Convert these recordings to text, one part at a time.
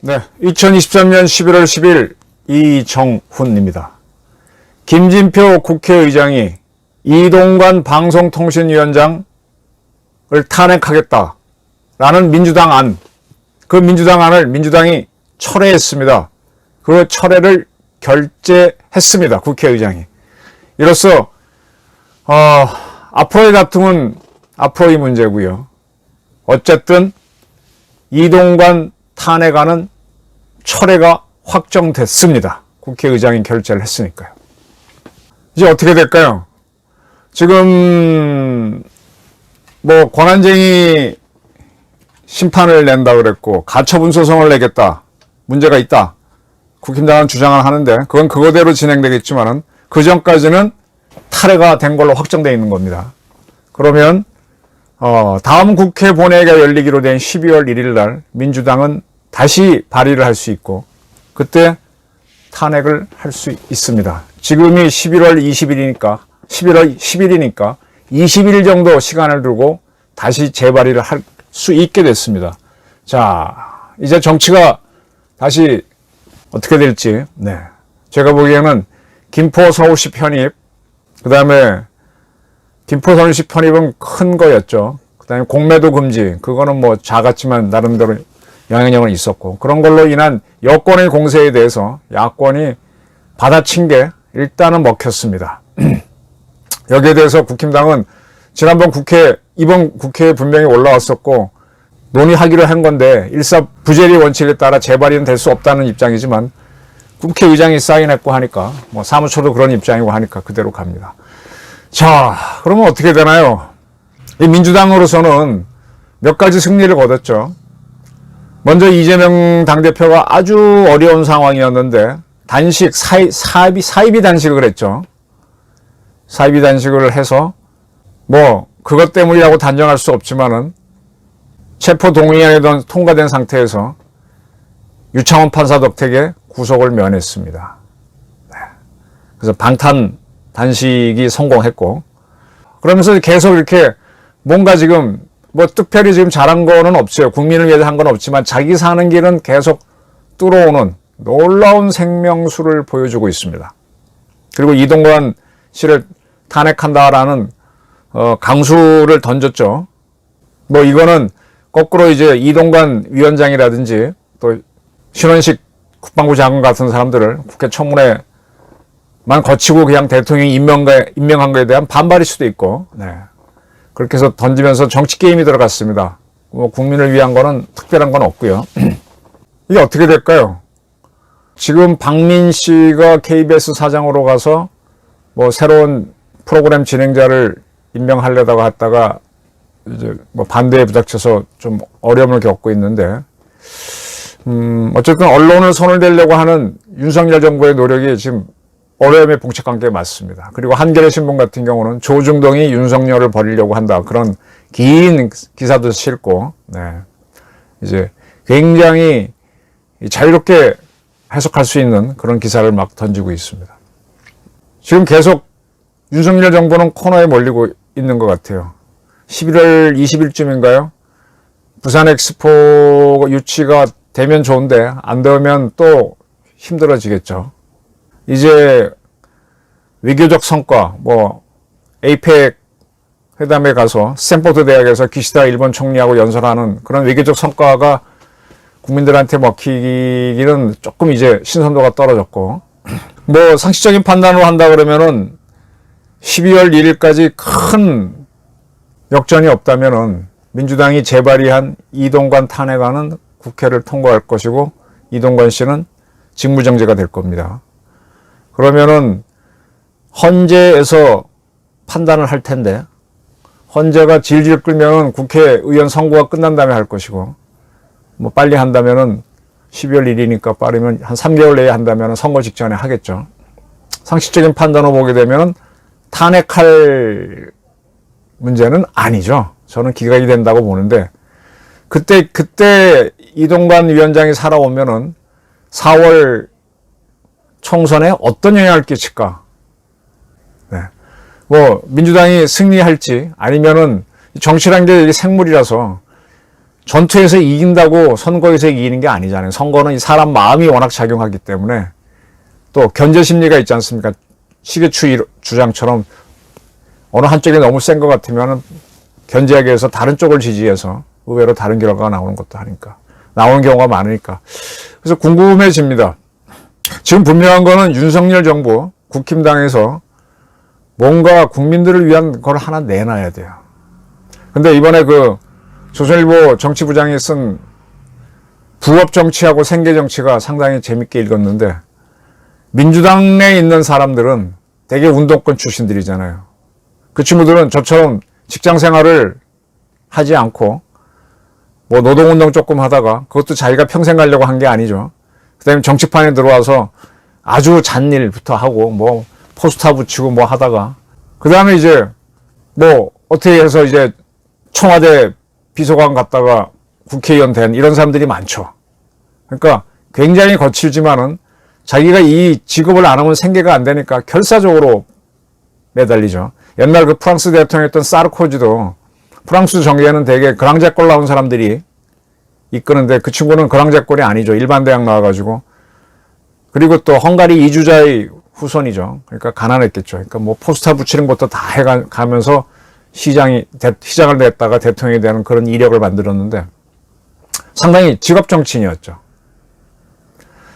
네, 2023년 11월 10일 이정훈입니다. 김진표 국회의장이 이동관 방송통신위원장을 탄핵하겠다라는 민주당 안, 그 민주당 안을 민주당이 철회했습니다. 그 철회를 결재했습니다. 국회의장이. 이로써 어, 앞으로의 다툼은 앞으로의 문제고요. 어쨌든 이동관 탄핵안은 철회가 확정됐습니다. 국회의장이 결재를 했으니까요. 이제 어떻게 될까요? 지금 뭐 권한쟁이 심판을 낸다 그랬고 가처분 소송을 내겠다 문제가 있다 국힘당은 주장을 하는데 그건 그거대로 진행되겠지만은 그 전까지는 탈회가 된 걸로 확정돼 있는 겁니다. 그러면 어, 다음 국회 본회의가 열리기로 된 12월 1일 날 민주당은 다시 발의를 할 수 있고 그때 탄핵을 할 수 있습니다. 지금이 11월 20일이니까 11월 10일이니까 20일 정도 시간을 두고 다시 재발의를 할 수 있게 됐습니다. 자, 이제 정치가 다시 어떻게 될지, 네. 제가 보기에는 김포 서울시 편입, 그 다음에 김포 서울시 편입은 큰 거였죠. 그 다음에 공매도 금지, 그거는 뭐 작았지만 나름대로 영향력은 있었고, 그런 걸로 인한 여권의 공세에 대해서 야권이 받아친 게 일단은 먹혔습니다. 여기에 대해서 국힘당은 지난번 국회, 이번 국회에 분명히 올라왔었고, 논의하기로 한 건데, 일사 부재리 원칙에 따라 재발의는 될 수 없다는 입장이지만, 국회의장이 사인했고 하니까, 뭐 사무처도 그런 입장이고 하니까 그대로 갑니다. 자, 그러면 어떻게 되나요? 이 민주당으로서는 몇 가지 승리를 거뒀죠. 먼저 이재명 당대표가 아주 어려운 상황이었는데, 단식, 사입, 사입이, 사입이 단식을 했죠. 사입이 단식을 해서, 뭐, 그것 때문이라고 단정할 수 없지만은, 체포 동의안이 통과된 상태에서 유창원 판사 덕택에 구속을 면했습니다. 네. 그래서 방탄 단식이 성공했고, 그러면서 계속 이렇게 뭔가 지금 뭐 특별히 지금 잘한 거는 없어요. 국민을 위해서 한 건 없지만 자기 사는 길은 계속 뚫어오는 놀라운 생명수를 보여주고 있습니다. 그리고 이동관 씨를 탄핵한다라는 어, 강수를 던졌죠. 뭐 이거는 거꾸로 이제 이동관 위원장이라든지 또 신원식 국방부 장관 같은 사람들을 국회 청문회만 거치고 그냥 대통령이 임명가, 임명한 거에 대한 반발일 수도 있고, 네. 그렇게 해서 던지면서 정치 게임이 들어갔습니다. 뭐 국민을 위한 거는 특별한 건 없고요. 이게 어떻게 될까요? 지금 박민 씨가 KBS 사장으로 가서 뭐 새로운 프로그램 진행자를 임명하려다가 했다가 이제 뭐 반대에 부닥쳐서 좀 어려움을 겪고 있는데, 음, 어쨌든 언론을 손을 대려고 하는 윤석열 정부의 노력이 지금 어려움에 봉착한 게 맞습니다. 그리고 한겨레 신문 같은 경우는 조중동이 윤석열을 버리려고 한다. 그런 긴 기사도 싣고, 네. 이제 굉장히 자유롭게 해석할 수 있는 그런 기사를 막 던지고 있습니다. 지금 계속 윤석열 정부는 코너에 몰리고 있는 것 같아요. 11월 20일쯤인가요? 부산 엑스포 유치가 되면 좋은데 안 되면 또 힘들어지겠죠. 이제 외교적 성과, 뭐 에이펙 회담에 가서 스탠포드 대학에서 기시다 일본 총리하고 연설하는 그런 외교적 성과가 국민들한테 먹히기는 조금 이제 신선도가 떨어졌고 뭐 상식적인 판단으로 한다 그러면은 12월 1일까지 큰 역전이 없다면은 민주당이 재발의한 이동관 탄핵안은 국회를 통과할 것이고 이동관 씨는 직무정지가 될 겁니다. 그러면은 헌재에서 판단을 할 텐데 헌재가 질질 끌면은 국회의원 선거가 끝난 다음에 할 것이고 뭐 빨리 한다면은 12월 1일이니까 빠르면 한 3개월 내에 한다면은 선거 직전에 하겠죠. 상식적인 판단으로 보게 되면은 탄핵할 문제는 아니죠. 저는 기각이 된다고 보는데 그때 그때 이동관 위원장이 살아오면은 4월 총선에 어떤 영향을 끼칠까? 네. 뭐 민주당이 승리할지 아니면은 정치란 게 생물이라서 전투에서 이긴다고 선거에서 이기는 게 아니잖아요. 선거는 이 사람 마음이 워낙 작용하기 때문에 또 견제 심리가 있지 않습니까? 시계추 주장처럼 어느 한쪽이 너무 센 것 같으면 견제하기 위해서 다른 쪽을 지지해서 의외로 다른 결과가 나오는 것도 하니까 나오는 경우가 많으니까 그래서 궁금해집니다. 지금 분명한 거는 윤석열 정부 국힘당에서 뭔가 국민들을 위한 걸 하나 내놔야 돼요. 근데 이번에 그 조선일보 정치부장이 쓴 부업 정치하고 생계 정치가 상당히 재밌게 읽었는데 민주당 내에 있는 사람들은 대개 운동권 출신들이잖아요. 그 친구들은 저처럼 직장 생활을 하지 않고 뭐 노동운동 조금 하다가 그것도 자기가 평생 가려고 한 게 아니죠. 그 다음에 정치판에 들어와서 아주 잔일부터 하고 뭐 포스터 붙이고 뭐 하다가 그 다음에 이제 뭐 어떻게 해서 이제 청와대 비서관 갔다가 국회의원 된 이런 사람들이 많죠. 그러니까 굉장히 거칠지만은 자기가 이 직업을 안 하면 생계가 안 되니까 결사적으로 매달리죠. 옛날 그 프랑스 대통령이었던 사르코지도 프랑스 정계에는 대개 그랑제골 나온 사람들이 이끄는데 그 친구는 그랑제골이 아니죠. 일반 대학 나와가지고. 그리고 또 헝가리 이주자의 후손이죠. 그러니까 가난했겠죠. 그러니까 뭐 포스터 붙이는 것도 다 해가면서 시장이, 시장을 냈다가 대통령이 되는 그런 이력을 만들었는데 상당히 직업 정치인이었죠.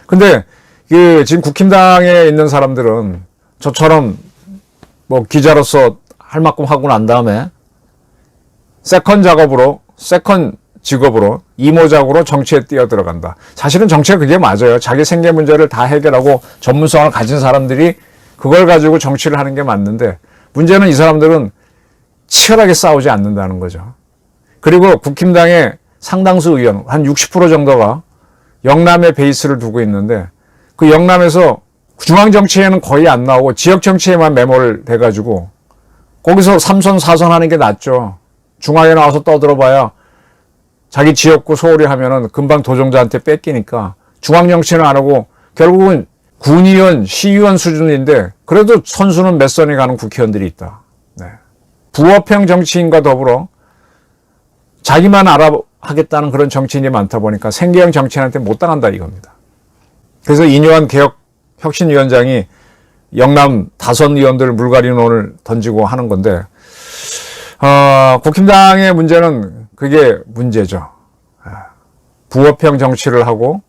근데 그 지금 국힘당에 있는 사람들은 저처럼 뭐 기자로서 할 만큼 하고 난 다음에 세컨 작업으로 세컨 직업으로 이모작으로 정치에 뛰어 들어간다. 사실은 정치가 그게 맞아요. 자기 생계 문제를 다 해결하고 전문성을 가진 사람들이 그걸 가지고 정치를 하는 게 맞는데 문제는 이 사람들은 치열하게 싸우지 않는다는 거죠. 그리고 국힘당의 상당수 의원 한 60% 정도가 영남의 베이스를 두고 있는데 그 영남에서 중앙 정치에는 거의 안 나오고 지역 정치에만 매몰 돼가지고 거기서 삼선 사선 하는 게 낫죠. 중앙에 나와서 떠들어봐야 자기 지역구 소홀히 하면은 금방 도정자한테 뺏기니까 중앙 정치는 안 하고 결국은 군의원, 시의원 수준인데 그래도 선수는 몇 선이 가는 국회의원들이 있다. 네. 부업형 정치인과 더불어 자기만 알아 하겠다는 그런 정치인이 많다 보니까 생계형 정치인한테 못 당한다 이겁니다. 그래서 이뇨한 개혁 혁신위원장이 영남 다선 의원들 물갈이론을 던지고 하는 건데 어, 국힘당의 문제는 그게 문제죠. 아, 부업형 정치를 하고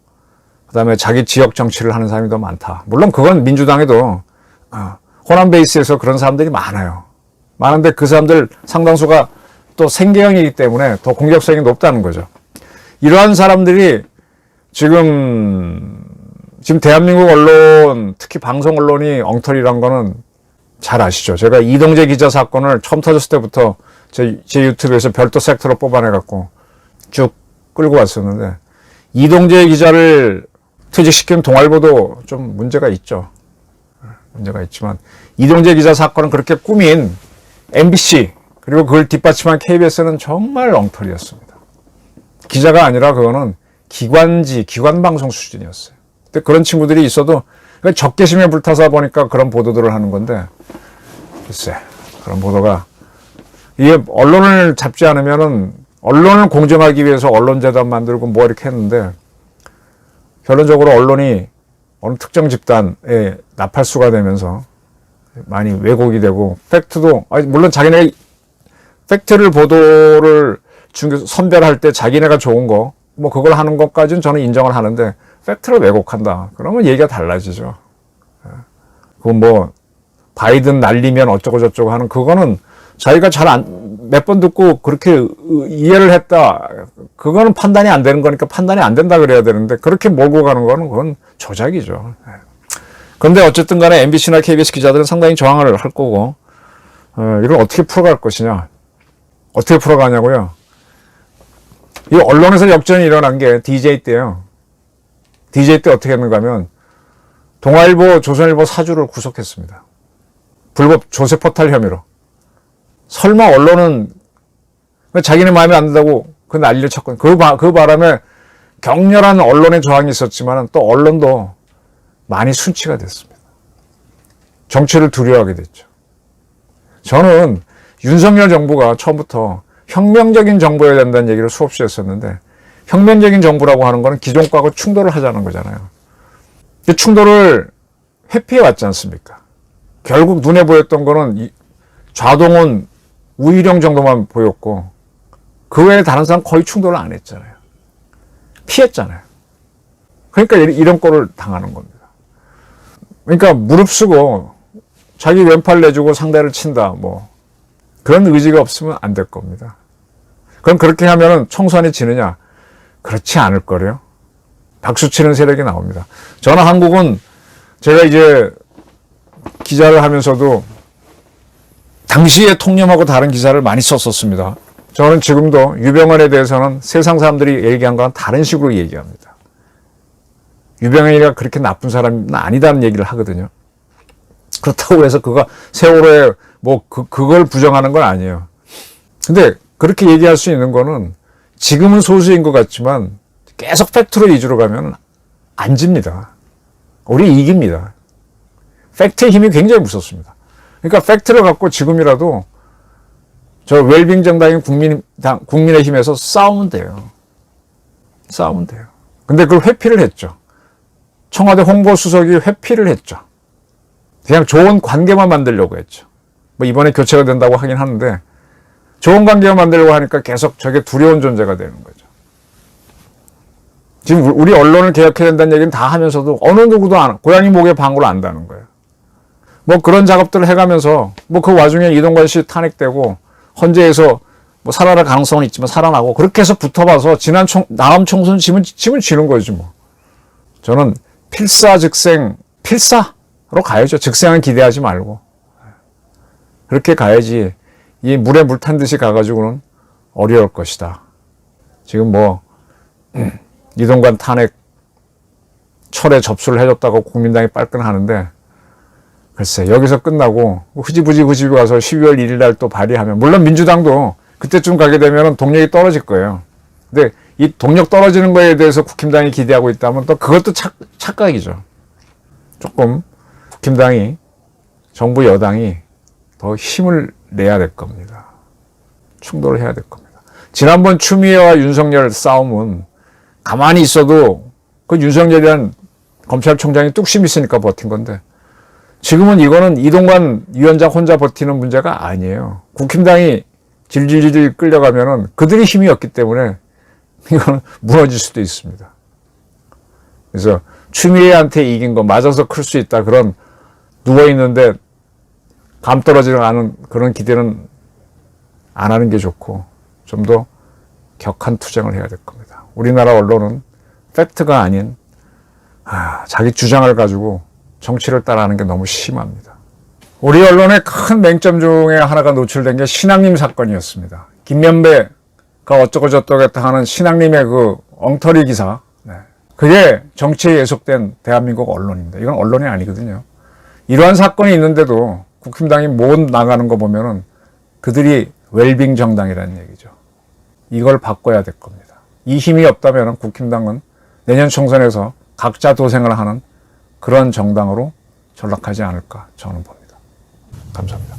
그다음에 자기 지역 정치를 하는 사람이 더 많다. 물론 그건 민주당에도 어, 호남 베이스에서 그런 사람들이 많아요. 많은데 그 사람들 상당수가 또 생계형이기 때문에 더 공격성이 높다는 거죠. 이러한 사람들이 지금 지금 대한민국 언론, 특히 방송 언론이 엉터리란 거는 잘 아시죠? 제가 이동재 기자 사건을 처음 터졌을 때부터 제, 제 유튜브에서 별도 섹터로 뽑아내갖고 쭉 끌고 왔었는데, 이동재 기자를 퇴직시킨 동아일보도 좀 문제가 있죠. 문제가 있지만, 이동재 기자 사건은 그렇게 꾸민 MBC, 그리고 그걸 뒷받침한 KBS는 정말 엉터리였습니다. 기자가 아니라 그거는 기관지, 기관방송 수준이었어요. 근데 그런 친구들이 있어도 적개심에 불타서 보니까 그런 보도들을 하는 건데 글쎄 그런 보도가 이게 언론을 잡지 않으면은 언론을 공정하기 위해서 언론재단 만들고 뭐 이렇게 했는데 결론적으로 언론이 어느 특정 집단에 나팔수가 되면서 많이 왜곡이 되고 팩트도 아니 물론 자기네 팩트를 보도를 중 선별할 때 자기네가 좋은 거 뭐 그걸 하는 것까지는 저는 인정을 하는데 팩트를 왜곡한다. 그러면 얘기가 달라지죠. 예. 그건 뭐 바이든 날리면 어쩌고 저쩌고 하는 그거는 자기가 잘 안 몇 번 듣고 그렇게 이해를 했다. 그거는 판단이 안 되는 거니까 판단이 안 된다 그래야 되는데 그렇게 몰고 가는 거는 그건 조작이죠. 예. 그런데 어쨌든 간에 MBC나 KBS 기자들은 상당히 저항을 할 거고 어, 이걸 어떻게 풀어갈 것이냐. 어떻게 풀어가냐고요. 이 언론에서 역전이 일어난 게 DJ 때요. DJ 때 어떻게 했는가 하면 동아일보, 조선일보 사주를 구속했습니다. 불법 조세 포탈 혐의로. 설마 언론은 자기네 마음에 안 든다고 그 난리를 쳤거든요. 그, 바, 그 바람에 격렬한 언론의 저항이 있었지만 또 언론도 많이 순치가 됐습니다. 정치를 두려워하게 됐죠. 저는 윤석열 정부가 처음부터 혁명적인 정부여야 된다는 얘기를 수없이 했었는데 혁명적인 정부라고 하는 거는 기존과하고 충돌을 하자는 거잖아요. 이 충돌을 회피해 왔지 않습니까? 결국 눈에 보였던 거는 이 좌동은 우일영 정도만 보였고 그 외에 다른 사람 거의 충돌을 안 했잖아요. 피했잖아요. 그러니까 이- 이런 꼴을 당하는 겁니다. 그러니까 무릅쓰고 자기 왼팔 내주고 상대를 친다 뭐 그런 의지가 없으면 안 될 겁니다. 그럼 그렇게 하면은 총선이 지느냐? 그렇지 않을 거래요. 박수 치는 세력이 나옵니다. 저는 한국은 제가 이제 기자를 하면서도 당시에 통념하고 다른 기사를 많이 썼었습니다. 저는 지금도 유병헌에 대해서는 세상 사람들이 얘기한 거랑 다른 식으로 얘기합니다. 유병헌이가 그렇게 나쁜 사람은 아니다는 얘기를 하거든요. 그렇다고 해서 그가 세월호에 뭐 그, 그걸 부정하는 건 아니에요. 근데 그렇게 얘기할 수 있는 거는 지금은 소수인 것 같지만 계속 팩트로 위주로 가면 안 집니다. 우리 이깁니다. 팩트의 힘이 굉장히 무섭습니다. 그러니까 팩트를 갖고 지금이라도 저 웰빙 정당인 국민당, 국민의힘에서 싸우면 돼요. 싸우면 돼요. 근데 그걸 회피를 했죠. 청와대 홍보수석이 회피를 했죠. 그냥 좋은 관계만 만들려고 했죠. 뭐 이번에 교체가 된다고 하긴 하는데 좋은 관계만 만들려고 하니까 계속 저게 두려운 존재가 되는 거죠. 지금 우리 언론을 개혁해야 된다는 얘기는 다 하면서도 어느 누구도 안, 고양이 목에 방구를 안다는 거예요. 뭐 그런 작업들을 해가면서 뭐 그 와중에 이동관 씨 탄핵되고 헌재에서 뭐 살아날 가능성은 있지만 살아나고 그렇게 해서 붙어봐서 지난 총, 다음 총선 지면, 지면 지는 거지 뭐. 저는 필사 즉생, 필사로 가야죠. 즉생은 기대하지 말고. 그렇게 가야지 이 물에 물 탄 듯이 가가지고는 어려울 것이다. 지금 뭐 이동관 탄핵 철에 접수를 해줬다고 국민당이 빨끈하는데 글쎄 여기서 끝나고 흐지부지 흐지부 가서 12월 1일 날 또 발의하면 물론 민주당도 그때쯤 가게 되면 동력이 떨어질 거예요. 근데 이 동력 떨어지는 거에 대해서 국힘당이 기대하고 있다면 또 그것도 착, 착각이죠. 조금 국힘당이 정부 여당이 더 힘을 내야 될 겁니다. 충돌을 해야 될 겁니다. 지난번 추미애와 윤석열 싸움은 가만히 있어도 그 윤석열이란 검찰총장이 뚝심 있으니까 버틴 건데 지금은 이거는 이동관 위원장 혼자 버티는 문제가 아니에요. 국힘당이 질질질 끌려가면은 그들이 힘이 없기 때문에 이거는 무너질 수도 있습니다. 그래서 추미애한테 이긴 거 맞아서 클 수 있다. 그런 누워 있는데 감 떨어지지 않은 그런 기대는 안 하는 게 좋고 좀 더 격한 투쟁을 해야 될 겁니다. 우리나라 언론은 팩트가 아닌 아, 자기 주장을 가지고 정치를 따라하는 게 너무 심합니다. 우리 언론의 큰 맹점 중에 하나가 노출된 게 신앙님 사건이었습니다. 김면배가 어쩌고 저쩌고 했다 하는 신앙님의 그 엉터리 기사. 네. 그게 정치에 예속된 대한민국 언론입니다. 이건 언론이 아니거든요. 이러한 사건이 있는데도 국힘당이 못 나가는 거 보면은 그들이 웰빙 정당이라는 얘기죠. 이걸 바꿔야 될 겁니다. 이 힘이 없다면 국힘당은 내년 총선에서 각자 도생을 하는 그런 정당으로 전락하지 않을까 저는 봅니다. 감사합니다.